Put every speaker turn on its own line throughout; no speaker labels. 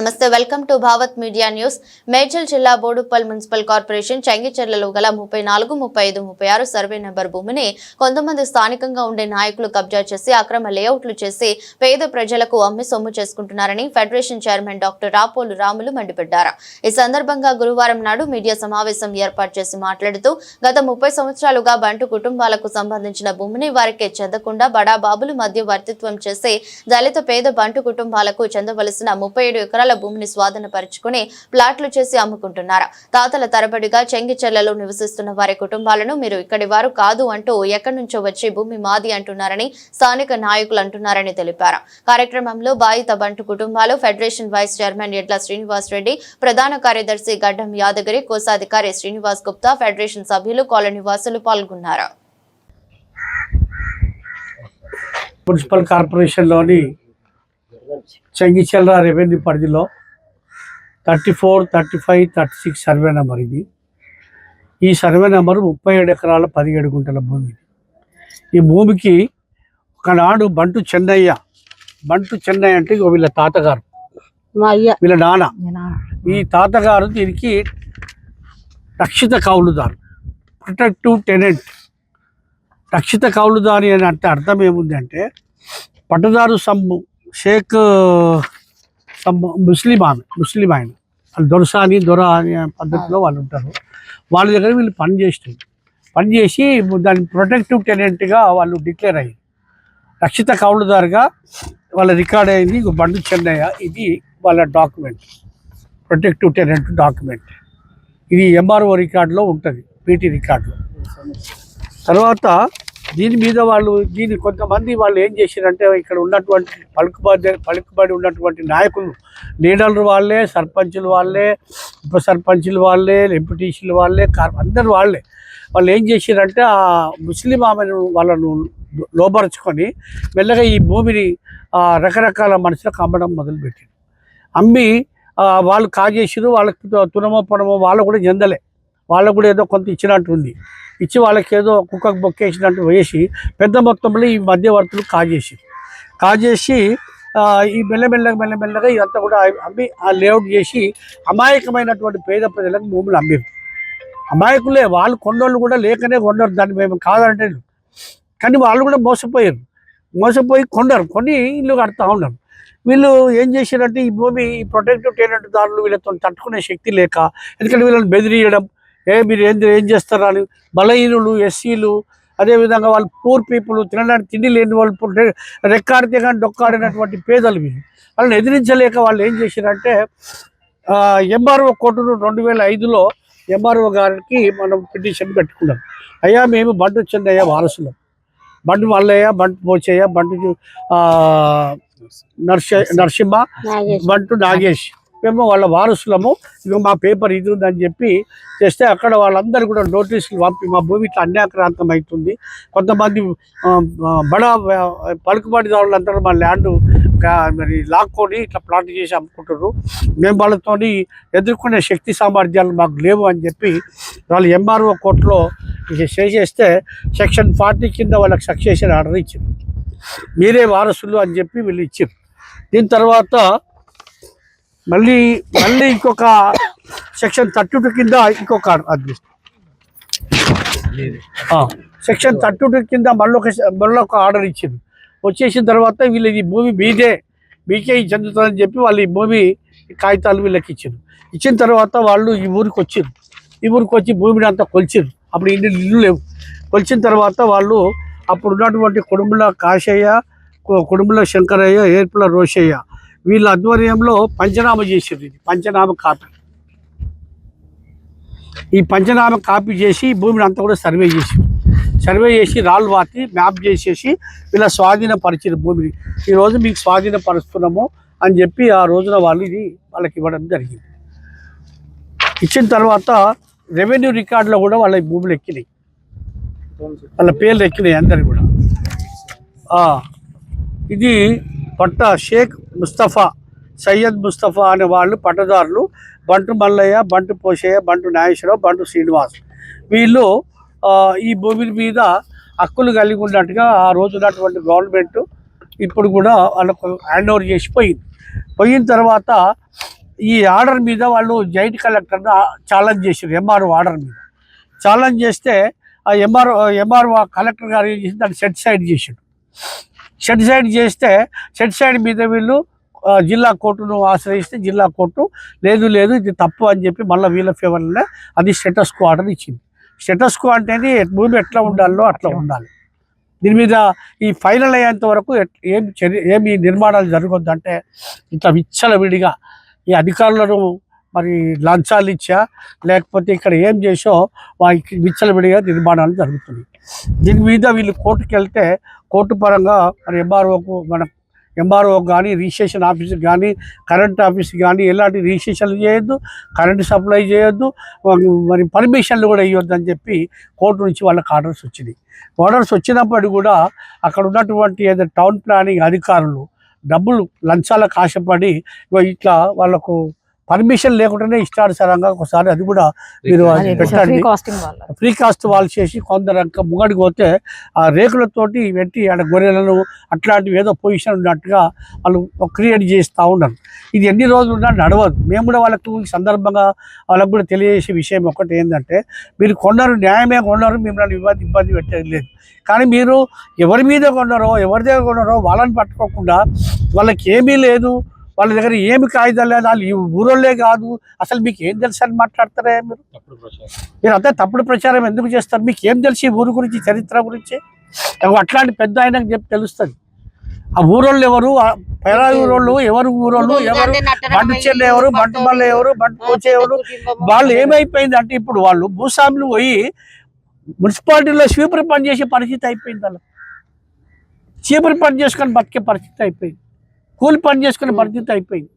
నమస్తే welcome to Bhavath media news. Medchal జిల్లా Boduppal municipal corporation చంగిచెర్లలో గల ముప్పై నాలుగు ముప్పై ఐదు ముప్పై ఆరు సర్వే నెంబర్ భూమిని కొంతమంది స్థానికంగా ఉండే నాయకులు కబ్జా చేసి అక్రమ లేఅవుట్లు చేసి పేద ప్రజలకు అమ్మి సొమ్ము చేసుకుంటున్నారని federation chairman doctor Rapolu Ramulu మండిపడ్డారు. ఈ సందర్భంగా గురువారం నాడు మీడియా సమావేశం ఏర్పాటు చేసి మాట్లాడుతూ గత ముప్పై సంవత్సరాలుగా బంటు కుటుంబాలకు సంబంధించిన భూమిని వారికే చెందకుండా బడాబాబులు మధ్యవర్తిత్వం చేసి దళిత పేద బంటు కుటుంబాలకు చెందవలసిన ముప్పై ఏడు ఎకరాల భూమిని స్వాధీనపరుచుకుని ప్లాట్లు చేసి అమ్ముకుంటున్నారు? తాతల తరబడిగా చెంగిచెర్లలో నివసిస్తున్న వారి కుటుంబాలను మీరు ఇక్కడి వారు కాదు అంటూ ఎక్కడి నుంచో వచ్చి భూమి మాది అంటున్నారని స్థానిక నాయకులు అంటున్నారని తెలిపారు. కార్యక్రమంలో బాధిత బంటు కుటుంబాలు ఫెడరేషన్ వైస్ చైర్మన్ ఎడ్ల శ్రీనివాస్ రెడ్డి ప్రధాన కార్యదర్శి గడ్డం యాదగిరి కోశాధికారి శ్రీనివాస్ గుప్తా ఫెడరేషన్ సభ్యులు కాలనీ వాసులు పాల్గొన్నారు.
మున్సిపల్ కార్పొరేషన్లోని చెంగిచెల్ల రెవెన్యూ పరిధిలో thirty four thirty five thirty six survey number ఇది. ఈ సర్వే నెంబర్ ముప్పై ఏడు ఎకరాల పదిహేడు గుంటల భూమి. ఈ భూమికి ఒకనాడు బంటు చెన్నయ్య బంటు చెన్నయ్య అంటే వీళ్ళ తాతగారు. వీళ్ళ నాన్న. ఈ తాతగారు దీనికి రక్షిత కౌలుదారు ప్రొటెక్టివ్ టెనెంట్. రక్షిత కౌలుదారి అని అంటే అర్థం ఏముంది అంటే పట్టదారు సమ్ము షేక్ ముస్లిం ఆమె ముస్లిం ఆయన వాళ్ళు దొరసాని దొర అనే పద్ధతిలో వాళ్ళు ఉంటారు వాళ్ళ దగ్గర వీళ్ళు పని చేస్తారు పని చేసి దాని ప్రొటెక్టివ్ టెనెంట్గా వాళ్ళు డిక్లేర్ అయ్యింది రక్షిత కౌలుదారుగా వాళ్ళ రికార్డ్ అయింది బండి చెన్నయ్య ఇది వాళ్ళ డాక్యుమెంట్ ప్రొటెక్టివ్ టెనెంట్ డాక్యుమెంట్ ఇది ఎంఆర్ఓ రికార్డులో ఉంటుంది పీటీ రికార్డులో తర్వాత దీని మీద వాళ్ళు దీని కొంతమంది వాళ్ళు ఏం చేశారంటే ఇక్కడ ఉన్నటువంటి పలుకుబడి పలుకుబడి ఉన్నటువంటి నాయకులు లీడర్లు వాళ్ళే సర్పంచులు వాళ్ళే ఉప సర్పంచులు వాళ్ళే ఎంపీటీసీలు వాళ్ళే కార్ అందరు వాళ్ళే. వాళ్ళు ఏం చేశారంటే ఆ ముస్లిం ఆమెను వాళ్ళను లోపరుచుకొని మెల్లగా ఈ భూమిని రకరకాల మనుషులకు అమ్మడం మొదలుపెట్టారు అమ్మి వాళ్ళు కాజేసారు వాళ్ళకి తునమో పొనమో వాళ్ళు కూడా చెందలే. వాళ్ళకు కూడా ఏదో కొంత ఇచ్చినట్టు ఉంది. ఇచ్చి వాళ్ళకి ఏదో కుక్కకు బొక్కేసినట్టు వేసి పెద్ద మొత్తంలో ఈ మధ్యవర్తులు కాజేసి కాజేసి ఈ మెల్లమెల్లగా మెల్లమెల్లగా ఇదంతా కూడా అమ్మి ఆ లేఅవుట్ చేసి అమాయకమైనటువంటి పేద ప్రజలకు భూములు అమ్మారు. అమాయకులే వాళ్ళు కొండోళ్ళు కూడా లేకనే కొండరు దాన్ని మేము కాదంటే కానీ వాళ్ళు కూడా మోసపోయారు. మోసపోయి కొండరు కొని ఇల్లు కడతా ఉన్నారు. వీళ్ళు ఏం చేశారంటే ఈ భూమి ఈ ప్రొటెక్టివ్ టెనెంట్ దారులు వీళ్ళతో తట్టుకునే శక్తి లేక ఎందుకంటే వీళ్ళని బెదిరియడం ఏ మీరు ఏం ఏం చేస్తారా అని. బలహీనులు ఎస్సీలు అదేవిధంగా వాళ్ళు పూర్ పీపుల్ తినడానికి తిండి లేని వాళ్ళు రెక్కాడితే కానీ డొక్కాడినటువంటి పేదలు వీళ్ళు వాళ్ళని ఎదిరించలేక వాళ్ళు ఏం చేశారంటే ఎంఆర్ఓ కోర్టును రెండు వేల ఐదులో ఎంఆర్ఓ గారికి మనం పిటిషన్ పెట్టుకున్నాం. అయ్యా మేము బంటు చెన్నయ్య వారసులం. బంటు మల్లయ్య బంటు పోచయ్య బంటు ఆ, నర్ష నరసింహ. బంటు నాగేష్. మేము వాళ్ళ వారసులము. ఇక మా పేపర్ ఇది ఉందని చెప్పి చేస్తే అక్కడ వాళ్ళందరూ కూడా నోటీసులు పంపి మా భూమి ఇట్లా అన్యాక్రాంతం అవుతుంది. కొంతమంది బడ బడా పలుకుబడిదారులందరూ మా ల్యాండ్ మరి లాక్కొని ఇట్లా ప్లాట్ చేసి అమ్ముకుంటారు మేము వాళ్ళతోని ఎదుర్కొనే శక్తి సామర్థ్యాలు మాకు లేవు అని చెప్పి వాళ్ళు ఎంఆర్ఓ కోర్టులో చేసేస్తే సెక్షన్ ఫార్టీ కింద వాళ్ళకి సక్సెషన్ ఆర్డర్ ఇచ్చారు మీరే వారసులు అని చెప్పి వీళ్ళు ఇచ్చారు దీని తర్వాత మళ్ళీ మళ్ళీ ఇంకొక సెక్షన్ థర్టీ టూ కింద ఇంకొక అది సెక్షన్ థర్టీ టూ కింద మళ్ళీ ఒక మళ్ళీ ఒక ఆర్డర్ ఇచ్చింది. వచ్చేసిన తర్వాత వీళ్ళు ఈ భూమి మీదే మీకే చెందుతుందని చెప్పి వాళ్ళు ఈ భూమి కాగితాలు వీళ్ళకి ఇచ్చారు ఇచ్చిన తర్వాత వాళ్ళు ఈ ఊరికి వచ్చారు ఈ ఊరికి వచ్చి భూమిని అంతా కొలిచారు అప్పుడు ఇన్ని ఇల్లు లేవు. కొలిచిన తర్వాత వాళ్ళు అప్పుడు ఉన్నటువంటి కుటుంబంలో కాశయ్య కుటుంబంలో శంకరయ్య ఏర్పుల రోషయ్య వీళ్ళ ఆధ్వర్యంలో పంచనామా చేసారు ఇది. పంచనామా కాపీ. ఈ పంచనామా కాపీ చేసి భూమిని అంతా కూడా సర్వే చేసి సర్వే చేసి రాళ్ళు వాటి మ్యాప్ చేసేసి వీళ్ళ స్వాధీనపరిచిన భూమిని. ఈరోజు మీకు స్వాధీనపరుస్తున్నాము అని చెప్పి ఆ రోజున వాళ్ళు ఇది వాళ్ళకి ఇవ్వడం జరిగింది. ఇచ్చిన తర్వాత రెవెన్యూ రికార్డులో కూడా వాళ్ళ ఈ భూములు ఎక్కినాయి. వాళ్ళ పేర్లు ఎక్కినాయి అందరు కూడా. ఇది పట్ట షేక్ ముస్తఫా సయ్యద్ ముస్తఫా అనే వాళ్ళు పట్టదారులు. బంటు మల్లయ్య బంటు పోషయ్య బంటు నాగేశ్వరరావు బంటు శ్రీనివాస్. వీళ్ళు ఈ భూమి మీద హక్కులు కలిగి ఉన్నట్టుగా ఆ రోజు ఉన్నటువంటి గవర్నమెంట్ ఇప్పుడు కూడా వాళ్ళకు హ్యాండ్ ఓవర్ చేసి పోయింది. పోయిన తర్వాత ఈ ఆర్డర్ మీద వాళ్ళు జాయింట్ కలెక్టర్ని ఛాలెంజ్ చేశారు ఎంఆర్ఓ ఆర్డర్ మీద. ఛాలెంజ్ చేస్తే ఆ ఎంఆర్ఓ ఎంఆర్ఓ కలెక్టర్ గారు ఏం చేసి దాన్ని సెట్ సైడ్ చేశాడు. సెట్ సైడ్ చేస్తే సెట్ సైడ్ మీద వీళ్ళు జిల్లా కోర్టును ఆశ్రయిస్తే జిల్లా కోర్టు లేదు లేదు ఇది తప్పు అని చెప్పి మళ్ళీ వీళ్ళ ఫేవర్లో అది స్టేటస్ కో ఆర్డర్ ఇచ్చింది. స్టేటస్ కో అంటే భూమి ఎట్లా ఉండాలో అట్లా ఉండాలి. దీని మీద ఈ ఫైనల్ అయ్యేంత వరకు ఎట్- ఏం ఏమి నిర్మాణాలు జరగొద్దు అంటే ఇట్లా విచ్చలవిడిగా ఈ అధికారులను మరి లంచాలు ఇచ్చా లేకపోతే ఇక్కడ ఏం చేసో వారికి విచ్చలవిడిగా నిర్మాణాలు జరుగుతున్నాయి. దీని మీద వీళ్ళు కోర్టుకి వెళ్తే కోర్టు పరంగా మరి ఎంఆర్ఓకు మన ఎంఆర్ఓ కానీ రిజిస్ట్రేషన్ ఆఫీస్ కానీ కరెంట్ ఆఫీస్ కానీ ఎలాంటి రిజిస్ట్రేషన్లు చేయొద్దు కరెంట్ సప్లై చేయొద్దు మరి పర్మిషన్లు కూడా ఇవ్వద్దు అని చెప్పి కోర్టు నుంచి వాళ్ళకి ఆర్డర్స్ వచ్చినాయి. ఆర్డర్స్ వచ్చినప్పటికీ కూడా అక్కడ ఉన్నటువంటి ఏదో టౌన్ ప్లానింగ్ అధికారులు డబ్బులు లంచాలకు ఆశపడి ఇట్లా వాళ్ళకు పర్మిషన్ లేకుండానే ఇష్టానుసారంగా ఒకసారి. అది కూడా మీరు పెట్టండి.
కాస్టింగ్ వాళ్ళ
ఫ్రీ కాస్ట్ వాళ్ళు చేసి కొందరు ఇంకా ముంగడికి పోతే ఆ రేకులతోటి పెట్టి ఆడ గొర్రెలను అట్లాంటివి ఏదో పొజిషన్ ఉన్నట్టుగా వాళ్ళు క్రియేట్ చేస్తూ ఉన్నారు. ఇది ఎన్ని రోజులు ఉన్నా నడవదు. మేము కూడా వాళ్ళకు ఈ సందర్భంగా వాళ్ళకు కూడా తెలియజేసే విషయం ఒకటి ఏంటంటే మీరు కొన్నారు న్యాయమే కొన్నారు మిమ్మల్ని ఇబ్బంది ఇబ్బంది పెట్టేది లేదు. కానీ మీరు ఎవరి మీద కొన్నారో ఎవరి దగ్గర కొన్నారో వాళ్ళని పట్టుకోకుండా వాళ్ళకి ఏమీ లేదు. వాళ్ళ దగ్గర ఏమి కాగితాలు లేదు వాళ్ళు ఈ ఊరోళ్ళే కాదు. అసలు మీకు ఏం తెలుసు అని మాట్లాడతారే మీరు? మీరు అంతా తప్పుడు ప్రచారం ఎందుకు చేస్తారు? మీకు ఏం తెలిసి ఈ ఊరు గురించి చరిత్ర గురించి? అట్లాంటి పెద్ద ఆయనకు చెప్పి తెలుస్తుంది. ఆ ఊరోళ్ళు ఎవరు? ఆ పేరా ఊరోళ్ళు ఎవరు? ఊరోళ్ళు ఎవరు? బంటు చెల్లి ఎవరు? బంటు మల్ల ఎవరు? బంటు కోచే ఎవరు? వాళ్ళు ఏమైపోయింది అంటే ఇప్పుడు వాళ్ళు భూస్వాములు పోయి మున్సిపాలిటీలో స్వీపర్ పని చేసే పరిస్థితి అయిపోయింది వాళ్ళు చీపురు పని చేసుకొని బతికే పరిస్థితి అయిపోయింది. కూలి పని చేసుకునే పరిస్థితి అయిపోయింది.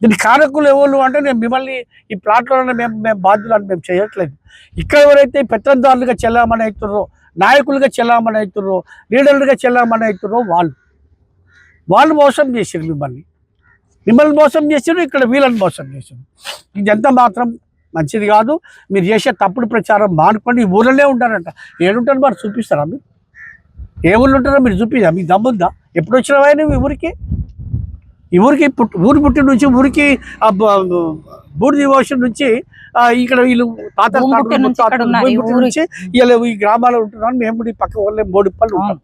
దీని కారకులు ఎవరు అంటే నేను మిమ్మల్ని ఈ ప్లాట్లోనే మేము మేము బాధ్యులను మేము చేయట్లేదు. ఇక్కడ ఎవరైతే పెత్తందారులుగా చెల్లామని అవుతున్నారో నాయకులుగా చెల్లామని అవుతున్నారో లీడర్లుగా చెల్లామని అవుతున్నారో వాళ్ళు. వాళ్ళు మోసం చేసారు మిమ్మల్ని. మిమ్మల్ని మోసం చేసారు ఇక్కడ వీళ్ళని మోసం చేసారు ఇదంతా మాత్రం మంచిది కాదు. మీరు చేసే తప్పుడు ప్రచారం మానుకోండి. ఈ ఊళ్ళోనే ఉంటారంట. ఏడుంటారు మరి చూపిస్తారా మీరు? ఏ ఊళ్ళో ఉంటారో మీరు చూపిదా మీకు దమ్ముందా? ఎప్పుడు వచ్చినావా నువ్వు ఈ ఊరికి? ఊరికి పుట్టి ఊరు పుట్టి నుంచి ఊరికి బూడిద ఓషన్ నుంచి ఇక్కడ వీళ్ళు తాత
నుంచి ఈ
వీళ్ళు గ్రామాల్లో ఉంటున్నాను మేము ఈ పక్క వాళ్ళే బోడుపల్లి ఉంటాం.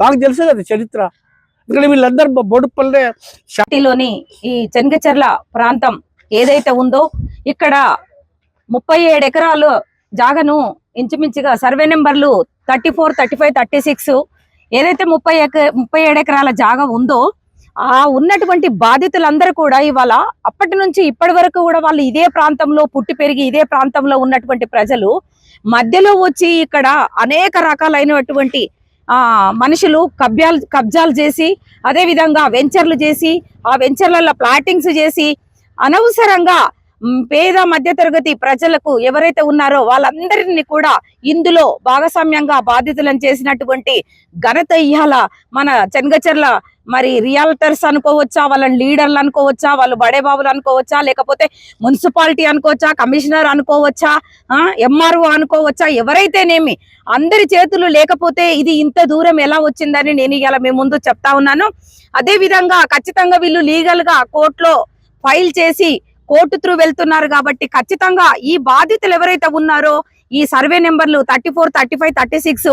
మాకు తెలుసు కదా చరిత్ర. ఇక్కడ వీళ్ళందరూ బోడుపల్లే
సిటీలోని ఈ చెనగచెర్ల ప్రాంతం ఏదైతే ఉందో ఇక్కడ ముప్పై ఏడు ఎకరాలు జాగను ఇంచుమించుగా సర్వే నెంబర్లు thirty four thirty five thirty six ఏదైతే ముప్పై ఎక ముప్పై ఏడు ఎకరాల జాగా ఉందో ఆ ఉన్నటువంటి బాధితులందరూ కూడా ఇవాళ అప్పటి నుంచి ఇప్పటి వరకు కూడా వాళ్ళు ఇదే ప్రాంతంలో పుట్టి పెరిగి ఇదే ప్రాంతంలో ఉన్నటువంటి ప్రజలు మధ్యలో వచ్చి ఇక్కడ అనేక రకాలైనటువంటి ఆ మనుషులు కబ్జాలు కబ్జాలు చేసి అదే విధంగా వెంచర్లు చేసి ఆ వెంచర్లలో ప్లాటింగ్స్ చేసి అనవసరంగా పేద మధ్యతరగతి ప్రజలకు ఎవరైతే ఉన్నారో వాళ్ళందరినీ కూడా ఇందులో భాగస్వామ్యంగా బాధితులను చేసినటువంటి ఘనత ఇయ్యాల మన చెనగచెర్ల మరి రియాల్టర్స్ అనుకోవచ్చా వాళ్ళని లీడర్లు అనుకోవచ్చా వాళ్ళు బడేబాబులు అనుకోవచ్చా లేకపోతే మున్సిపాలిటీ అనుకోవచ్చా కమిషనర్ అనుకోవచ్చా ఎంఆర్ఓ అనుకోవచ్చా ఎవరైతేనేమి అందరి చేతులు లేకపోతే ఇది ఇంత దూరం ఎలా వచ్చిందని నేను ఇలా మీ ముందు చెప్తా ఉన్నాను. అదేవిధంగా ఖచ్చితంగా వీళ్ళు లీగల్గా కోర్టులో ఫైల్ చేసి కోర్టు త్రూ వెళ్తున్నారు కాబట్టి ఖచ్చితంగా ఈ బాధితులు ఎవరైతే ఉన్నారో ఈ సర్వే నెంబర్లు thirty four thirty five thirty six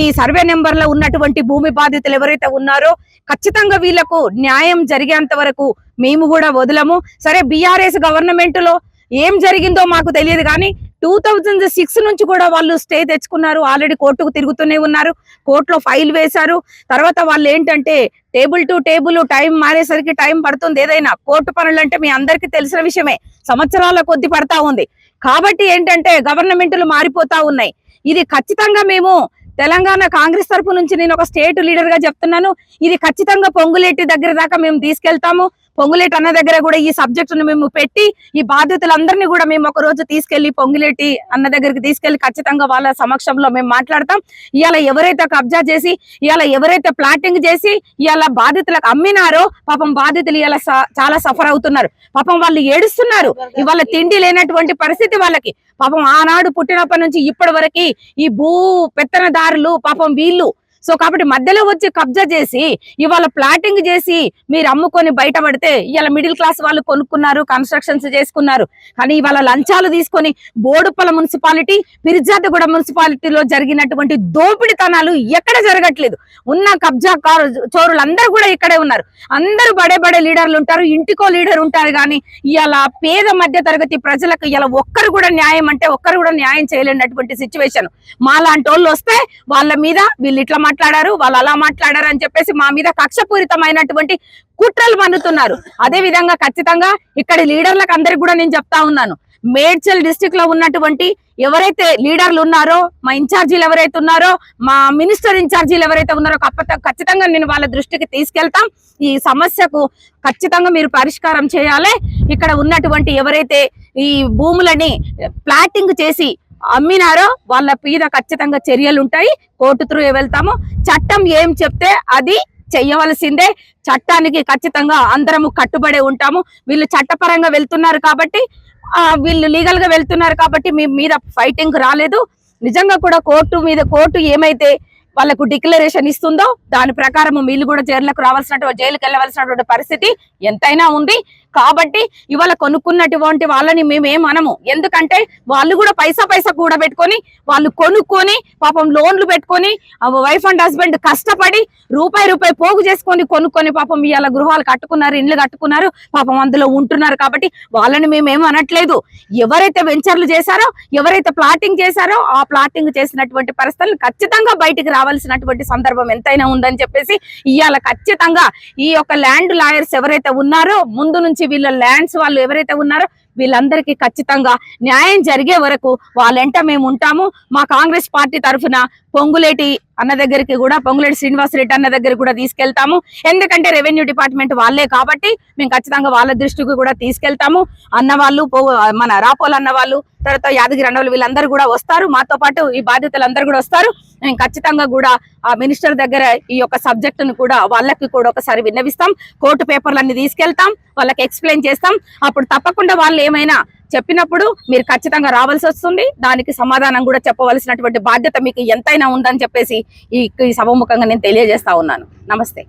ఈ సర్వే నెంబర్లో ఉన్నటువంటి భూమి బాధితులు ఎవరైతే ఉన్నారో ఖచ్చితంగా వీళ్ళకు న్యాయం జరిగేంత వరకు మేము కూడా వదలము. సరే బీఆర్ఎస్ గవర్నమెంట్లో ఏం జరిగిందో మాకు తెలియదు కానీ టూ థౌజండ్ సిక్స్ నుంచి కూడా వాళ్ళు స్టే తెచ్చుకున్నారు. ఆల్రెడీ కోర్టుకు తిరుగుతూనే ఉన్నారు. కోర్టులో ఫైల్ వేశారు. తర్వాత వాళ్ళు ఏంటంటే టేబుల్ టు టేబుల్ టైం మారేసరికి టైం పడుతుంది ఏదైనా. కోర్టు పనులు అంటే మీ అందరికీ తెలిసిన విషయమే. సంవత్సరాల కొద్ది పడతా ఉంది. కాబట్టి ఏంటంటే గవర్నమెంట్లు మారిపోతా ఉన్నాయి. ఇది ఖచ్చితంగా మేము తెలంగాణ కాంగ్రెస్ తరపు నుంచి నేను ఒక స్టేట్ లీడర్గా చెప్తున్నాను. ఇది ఖచ్చితంగా పొంగులేటి దగ్గర దాకా మేము తీసుకెళ్తాము. పొంగులేటి అన్న దగ్గర కూడా ఈ సబ్జెక్ట్ను మేము పెట్టి ఈ బాధ్యతలందరినీ కూడా మేము ఒక రోజు తీసుకెళ్ళి పొంగులేటి అన్న దగ్గరికి తీసుకెళ్ళి ఖచ్చితంగా వాళ్ళ సమక్షంలో మేము మాట్లాడతాం. ఇవాళ ఎవరైతే కబ్జా చేసి ఇవాళ ఎవరైతే ప్లాటింగ్ చేసి ఇవాళ బాధితులకు అమ్మినారో పాపం బాధితులు ఇవాళ చాలా సఫర్ అవుతున్నారు. పాపం వాళ్ళు ఏడుస్తున్నారు. ఇవాళ తిండి లేనటువంటి పరిస్థితి వాళ్ళకి. పాపం ఆనాడు పుట్టినప్పటి నుంచి ఇప్పటి వరకు ఈ భూ పెత్తనదారులు పాపం వీళ్ళు సో కాబట్టి మధ్యలో వచ్చి కబ్జా చేసి ఇవాళ ప్లాటింగ్ చేసి మీరు అమ్ముకొని బయటపడితే ఇవాళ మిడిల్ క్లాస్ వాళ్ళు కొనుక్కున్నారు కన్స్ట్రక్షన్స్ చేసుకున్నారు. కానీ ఇవాళ లంచాలు తీసుకొని బోడుప్పల మున్సిపాలిటీ పిరిజాతగూడ మున్సిపాలిటీలో జరిగినటువంటి దోపిడితనాలు ఎక్కడ జరగట్లేదు. ఉన్న కబ్జా కారు చోరులందరూ కూడా ఇక్కడే ఉన్నారు. అందరూ బడే బడే లీడర్లు ఉంటారు ఇంటికో లీడర్ ఉంటారు కానీ ఇవాళ పేద మధ్య తరగతి ప్రజలకు ఇలా ఒక్కరు కూడా న్యాయం అంటే ఒక్కరు కూడా న్యాయం చేయలేనటువంటి సిచ్యువేషన్ మా లాంటి వాళ్ళు వస్తే వాళ్ళ మీద వీళ్ళు ఇట్లా మాట్లాడారు వాళ్ళు అలా మాట్లాడారు అని చెప్పేసి మా మీద కక్షపూరితమైనటువంటి కుట్రలు మన్నుతున్నారు. అదే విధంగా ఖచ్చితంగా ఇక్కడ లీడర్లకు అందరికి కూడా నేను చెప్తా ఉన్నాను. మేడ్చల్ డిస్టిక్లో ఉన్నటువంటి ఎవరైతే లీడర్లు ఉన్నారో మా ఇన్ఛార్జీలు ఎవరైతే ఉన్నారో మా మినిస్టర్ ఇన్ఛార్జీలు ఎవరైతే ఉన్నారో ఖచ్చితంగా నేను వాళ్ళ దృష్టికి తీసుకెళ్తాం. ఈ సమస్యకు ఖచ్చితంగా మీరు పరిష్కారం చేయాలి. ఇక్కడ ఉన్నటువంటి ఎవరైతే ఈ భూములని ప్లాటింగ్ చేసి అమ్మినారో వాళ్ళ మీద ఖచ్చితంగా చర్యలు ఉంటాయి. కోర్టు త్రూ వెళ్తాము. చట్టం ఏం చెప్తే అది చెయ్యవలసిందే. చట్టానికి ఖచ్చితంగా అందరము కట్టుబడి ఉంటాము. వీళ్ళు చట్టపరంగా వెళ్తున్నారు కాబట్టి ఆ, వీళ్ళు లీగల్గా వెళ్తున్నారు కాబట్టి మీ మీద ఫైటింగ్ రాలేదు. నిజంగా కూడా కోర్టు మీద కోర్టు ఏమైతే వాళ్ళకు డిక్లరేషన్ ఇస్తుందో దాని ప్రకారం వీళ్ళు కూడా జైలుకు రావాల్సినటువంటి జైలుకి వెళ్ళవలసినటువంటి పరిస్థితి ఎంతైనా ఉంది. కాబట్టి ఇవాళ కొనుక్కున్నటువంటి వాళ్ళని మేమేం అనము. ఎందుకంటే వాళ్ళు కూడా పైసా పైసా కూడబెట్టుకొని వాళ్ళు కొనుక్కొని పాపం లోన్లు పెట్టుకొని వైఫ్ అండ్ హస్బెండ్ కష్టపడి రూపాయి రూపాయి పోగు చేసుకొని కొనుక్కొని పాపం ఇవాళ గృహాలు కట్టుకున్నారు ఇండ్లు కట్టుకున్నారు పాపం అందులో ఉంటున్నారు కాబట్టి వాళ్ళని మేమేం అనట్లేదు. ఎవరైతే వెంచర్లు చేశారో ఎవరైతే ప్లాటింగ్ చేశారో ఆ ప్లాటింగ్ చేసినటువంటి పరిస్థితులు ఖచ్చితంగా బయటికి రావాల్సినటువంటి సందర్భం ఎంతైనా ఉందని చెప్పేసి ఇవాళ ఖచ్చితంగా ఈ యొక్క ల్యాండ్ లాయర్స్ ఎవరైతే ఉన్నారో ముందు నుంచి వీళ్ళ ల్యాండ్స్ వాళ్ళు ఎవరైతే ఉన్నారో వీళ్ళందరికీ ఖచ్చితంగా న్యాయం జరిగే వరకు వాళ్ళెంట మేము ఉంటాము. మా కాంగ్రెస్ పార్టీ తరఫున పొంగులేటి అన్న దగ్గరికి కూడా పొంగులేటి శ్రీనివాస్ రెడ్డి అన్న దగ్గర కూడా తీసుకెళ్తాము. ఎందుకంటే రెవెన్యూ డిపార్ట్మెంట్ వాళ్ళే కాబట్టి మేము ఖచ్చితంగా వాళ్ళ దృష్టికి కూడా తీసుకెళ్తాము. అన్న వాళ్ళు పో- మన రాపోలు అన్న వాళ్ళు తర్వాత యాదగిరి అన్న వాళ్ళు వీళ్ళందరూ కూడా వస్తారు. మాతో పాటు ఈ బాధ్యతలు అందరూ కూడా వస్తారు. మేము ఖచ్చితంగా కూడా ఆ మినిస్టర్ దగ్గర ఈ యొక్క సబ్జెక్టును కూడా వాళ్ళకి కూడా ఒకసారి విన్నవిస్తాం. కోర్టు పేపర్లన్నీ తీసుకెళ్తాం. వాళ్ళకి ఎక్స్ప్లెయిన్ చేస్తాం. అప్పుడు తప్పకుండా వాళ్ళు ఏమైనా చెప్పినప్పుడు మీరు ఖచ్చితంగా రావాల్సి వస్తుంది. దానికి సమాధానం కూడా చెప్పవలసినటువంటి బాధ్యత మీకు ఎంతైనా ఉందని చెప్పేసి ఈ సభముఖంగా నేను తెలియజేస్తా ఉన్నాను. నమస్తే.